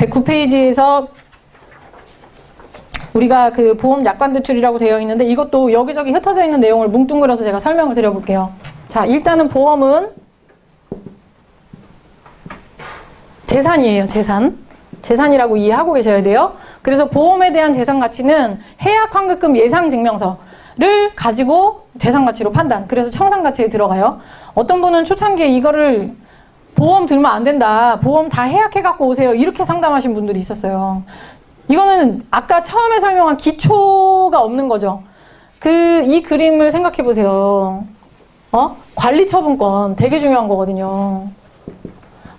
109페이지에서 우리가 그 보험 약관 대출이라고 되어 있는데 이것도 여기저기 흩어져 있는 내용을 뭉뚱그려서 제가 설명을 드려볼게요. 자, 일단은 보험은 재산이에요, 재산. 재산이라고 이해하고 계셔야 돼요. 그래서 보험에 대한 재산 가치는 해약 환급금 예상 증명서를 가지고 재산 가치로 판단. 그래서 청산 가치에 들어가요. 어떤 분은 초창기에 이거를 보험 들면 안 된다. 보험 다 해약해 갖고 오세요. 이렇게 상담하신 분들이 있었어요. 이거는 아까 처음에 설명한 기초가 없는 거죠. 그 이 그림을 생각해 보세요. 어? 관리 처분권 되게 중요한 거거든요.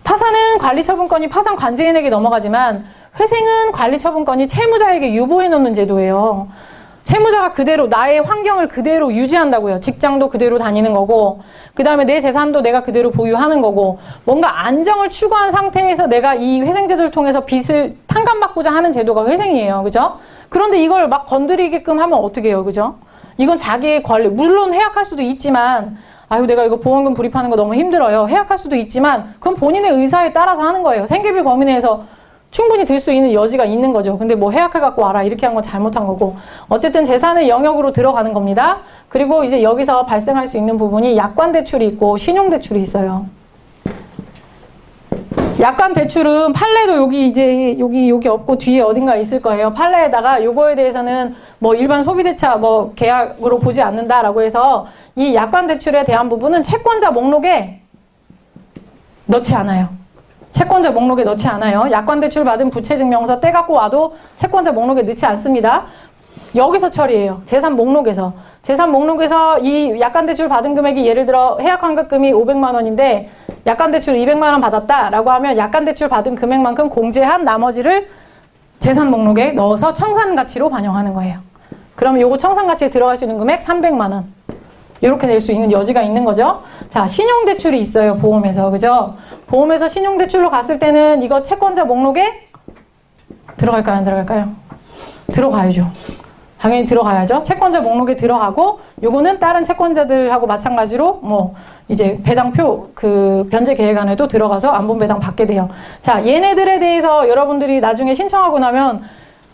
파산은 관리 처분권이 파산 관제인에게 넘어가지만 회생은 관리 처분권이 채무자에게 유보해 놓는 제도예요. 채무자가 그대로 나의 환경을 그대로 유지한다고요. 직장도 그대로 다니는 거고, 그 다음에 내 재산도 내가 그대로 보유하는 거고, 뭔가 안정을 추구한 상태에서 내가 이 회생제도를 통해서 빚을 탕감받고자 하는 제도가 회생이에요. 그죠? 그런데 이걸 막 건드리게끔 하면 어떻게 해요? 그죠? 이건 자기의 권리, 물론 해약할 수도 있지만, 아유, 내가 이거 보험금 불입하는 거 너무 힘들어요. 해약할 수도 있지만, 그건 본인의 의사에 따라서 하는 거예요. 생계비 범위 내에서 충분히 들 수 있는 여지가 있는 거죠. 근데 뭐 해약해 갖고 와라. 이렇게 한 건 잘못한 거고. 어쨌든 재산의 영역으로 들어가는 겁니다. 그리고 이제 여기서 발생할 수 있는 부분이 약관 대출이 있고 신용 대출이 있어요. 약관 대출은 판례도 여기 이제 여기 여기 없고 뒤에 어딘가 있을 거예요. 판례에다가 요거에 대해서는 뭐 일반 소비대차 뭐 계약으로 보지 않는다라고 해서 이 약관 대출에 대한 부분은 채권자 목록에 넣지 않아요. 채권자 목록에 넣지 않아요. 약관 대출 받은 부채 증명서 떼 갖고 와도 채권자 목록에 넣지 않습니다. 여기서 처리해요. 재산 목록에서. 재산 목록에서 이 약관 대출 받은 금액이 예를 들어 해약 환급금이 500만 원인데 약관 대출 200만 원 받았다라고 하면 약관 대출 받은 금액만큼 공제한 나머지를 재산 목록에 넣어서 청산 가치로 반영하는 거예요. 그러면 요거 청산 가치에 들어갈 수 있는 금액 300만 원. 이렇게 될 수 있는 여지가 있는 거죠. 자, 신용 대출이 있어요. 보험에서. 그죠? 보험에서 신용 대출로 갔을 때는 이거 채권자 목록에 들어갈까요? 안 들어갈까요? 들어가야죠. 당연히 들어가야죠. 채권자 목록에 들어가고 요거는 다른 채권자들하고 마찬가지로 뭐 이제 배당표 그 변제 계획안에도 들어가서 안본 배당 받게 돼요. 자, 얘네들에 대해서 여러분들이 나중에 신청하고 나면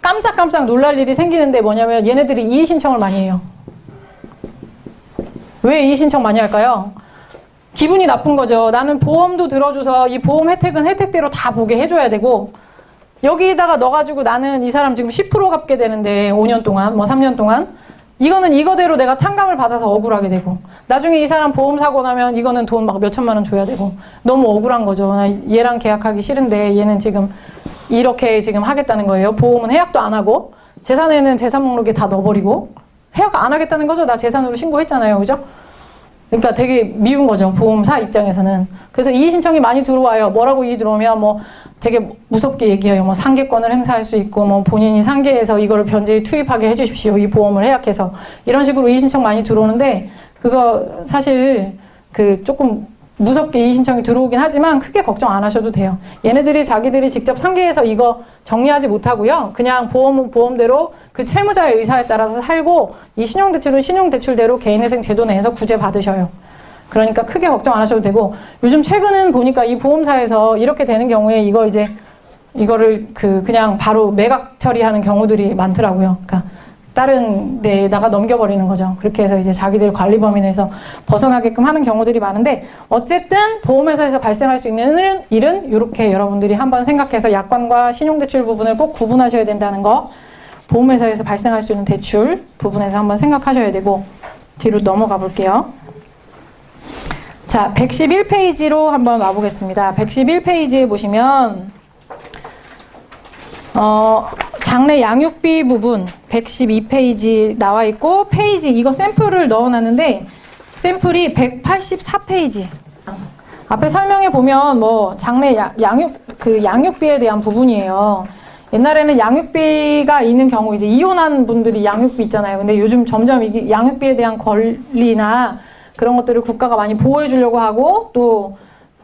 깜짝깜짝 놀랄 일이 생기는데 뭐냐면 얘네들이 이의 신청을 많이 해요. 왜 이의 신청 많이 할까요? 기분이 나쁜 거죠. 나는 보험도 들어줘서 이 보험 혜택은 혜택대로 다 보게 해줘야 되고 여기다가 넣어가지고 나는 이 사람 지금 10% 갚게 되는데 5년 동안 뭐 3년 동안 이거는 이거대로 내가 탕감을 받아서 억울하게 되고 나중에 이 사람 보험 사고 나면 이거는 돈 막 몇천만 원 줘야 되고 너무 억울한 거죠. 나 얘랑 계약하기 싫은데 얘는 지금 이렇게 지금 하겠다는 거예요. 보험은 해약도 안 하고 재산에는 재산 목록에 다 넣어버리고 해약 안 하겠다는 거죠. 나 재산으로 신고했잖아요. 그죠? 그러니까 되게 미운 거죠. 보험사 입장에서는. 그래서 이의 신청이 많이 들어와요. 뭐라고 이의 들어오면 뭐 되게 무섭게 얘기해요. 뭐 상계권을 행사할 수 있고 뭐 본인이 상계해서 이거를 변제에 투입하게 해 주십시오. 이 보험을 해약해서 이런 식으로 이의 신청 많이 들어오는데 그거 사실 그 조금 무섭게 이의 신청이 들어오긴 하지만 크게 걱정 안 하셔도 돼요. 얘네들이 자기들이 직접 상계해서 이거 정리하지 못하고요. 그냥 보험은 보험대로 그 채무자의 의사에 따라서 살고 이 신용대출은 신용대출대로 개인회생 제도 내에서 구제 받으셔요. 그러니까 크게 걱정 안 하셔도 되고 요즘 최근은 보니까 이 보험사에서 이렇게 되는 경우에 이거 이제 이거를 그 그냥 바로 매각 처리하는 경우들이 많더라고요. 그러니까 다른 데에다가 넘겨버리는 거죠. 그렇게 해서 이제 자기들 관리 범위 내에서 벗어나게끔 하는 경우들이 많은데 어쨌든 보험회사에서 발생할 수 있는 일은 이렇게 여러분들이 한번 생각해서 약관과 신용대출 부분을 꼭 구분하셔야 된다는 거 보험회사에서 발생할 수 있는 대출 부분에서 한번 생각하셔야 되고 뒤로 넘어가 볼게요. 자, 111페이지로 한번 와보겠습니다. 111페이지에 보시면 어, 장래 양육비 부분 112페이지 나와 있고 페이지 이거 샘플을 넣어놨는데 샘플이 184페이지. 앞에 설명해 보면 뭐 장래 야- 양육 그 양육비에 대한 부분이에요. 옛날에는 양육비가 있는 경우 이제 이혼한 분들이 양육비 있잖아요. 근데 요즘 점점 이게 양육비에 대한 권리나 그런 것들을 국가가 많이 보호해 주려고 하고 또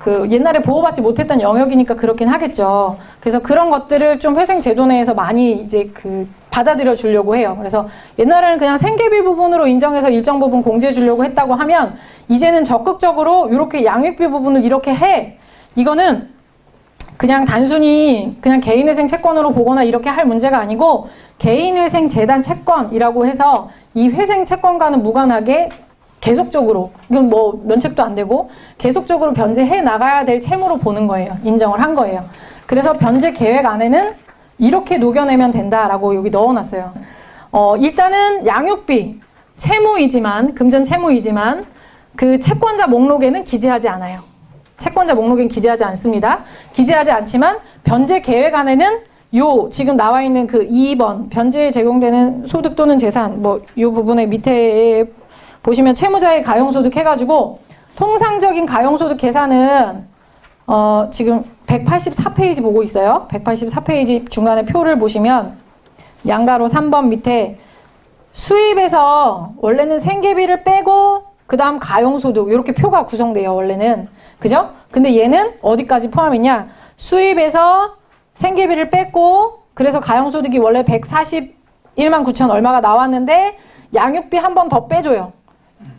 그 옛날에 보호받지 못했던 영역이니까 그렇긴 하겠죠. 그래서 그런 것들을 좀 회생 제도 내에서 많이 이제 그 받아들여 주려고 해요. 그래서 옛날에는 그냥 생계비 부분으로 인정해서 일정 부분 공제해 주려고 했다고 하면 이제는 적극적으로 이렇게 양육비 부분을 이렇게 해. 이거는 그냥 단순히 그냥 개인회생 채권으로 보거나 이렇게 할 문제가 아니고 개인회생 재단 채권이라고 해서 이 회생 채권과는 무관하게 계속적으로 이건 뭐 면책도 안 되고 계속적으로 변제해 나가야 될 채무로 보는 거예요. 인정을 한 거예요. 그래서 변제 계획 안에는 이렇게 녹여내면 된다라고 여기 넣어놨어요. 어, 일단은 양육비 채무이지만 금전 채무이지만 그 채권자 목록에는 기재하지 않아요. 채권자 목록엔 기재하지 않습니다. 기재하지 않지만 변제 계획 안에는 요 지금 나와 있는 그 2번 변제에 제공되는 소득 또는 재산 뭐 요 부분의 밑에 보시면 채무자의 가용소득 해가지고 통상적인 가용소득 계산은 어 지금 184페이지 보고 있어요. 184페이지 중간에 표를 보시면 양가로 3번 밑에 수입에서 원래는 생계비를 빼고 그 다음 가용소득 이렇게 표가 구성돼요 원래는 그죠? 근데 얘는 어디까지 포함이냐 수입에서 생계비를 뺐고 그래서 가용소득이 원래 141만 9천 얼마가 나왔는데 양육비 한 번 더 빼줘요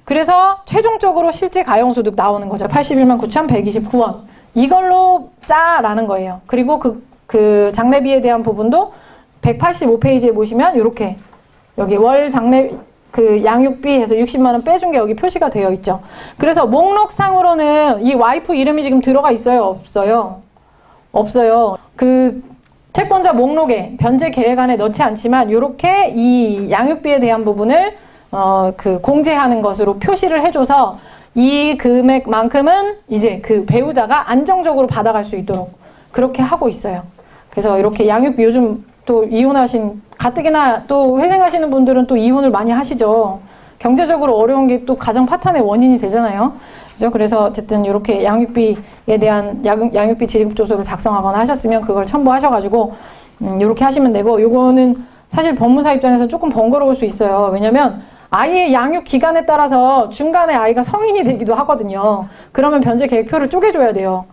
그래서 최종적으로 실제 가용소득 나오는 거죠 81만 9천 129원 이걸로 짜라는 거예요 그리고 그, 그 장례비에 대한 부분도 185페이지에 보시면 이렇게 여기 월 장례 그 양육비 해서 60만 원 빼준 게 여기 표시가 되어 있죠. 그래서 목록상으로는 이 와이프 이름이 지금 들어가 있어요, 없어요? 없어요. 그 채권자 목록에 변제 계획안에 넣지 않지만 이렇게 이 양육비에 대한 부분을 어 그 공제하는 것으로 표시를 해줘서 이 금액만큼은 이제 그 배우자가 안정적으로 받아갈 수 있도록 그렇게 하고 있어요. 그래서 이렇게 양육비 요즘 또 이혼하신 가뜩이나 또 회생하시는 분들은 또 이혼을 많이 하시죠. 경제적으로 어려운 게 또 가정 파탄의 원인이 되잖아요. 그죠? 그래서 어쨌든 이렇게 양육비에 대한 양, 양육비 지급 조서를 작성하거나 하셨으면 그걸 첨부하셔가지고 음, 이렇게 하시면 되고 요거는 사실 법무사 입장에서 조금 번거로울 수 있어요. 왜냐면 아이의 양육 기간에 따라서 중간에 아이가 성인이 되기도 하거든요. 그러면 변제 계획표를 쪼개줘야 돼요.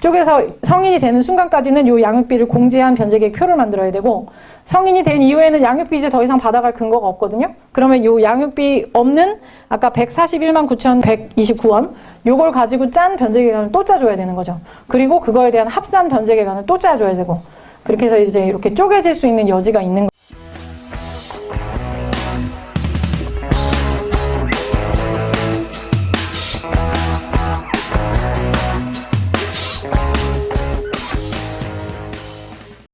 쪽에서 성인이 되는 순간까지는 요 양육비를 공제한 변제 계획표를 만들어야 되고 성인이 된 이후에는 양육비 이제 더 이상 받아갈 근거가 없거든요. 그러면 요 양육비 없는 아까 141만 9,129원 요걸 가지고 짠 변제 계획안을 또 짜줘야 되는 거죠. 그리고 그거에 대한 합산 변제 계획안을 또 짜줘야 되고 그렇게 해서 이제 이렇게 쪼개질 수 있는 여지가 있는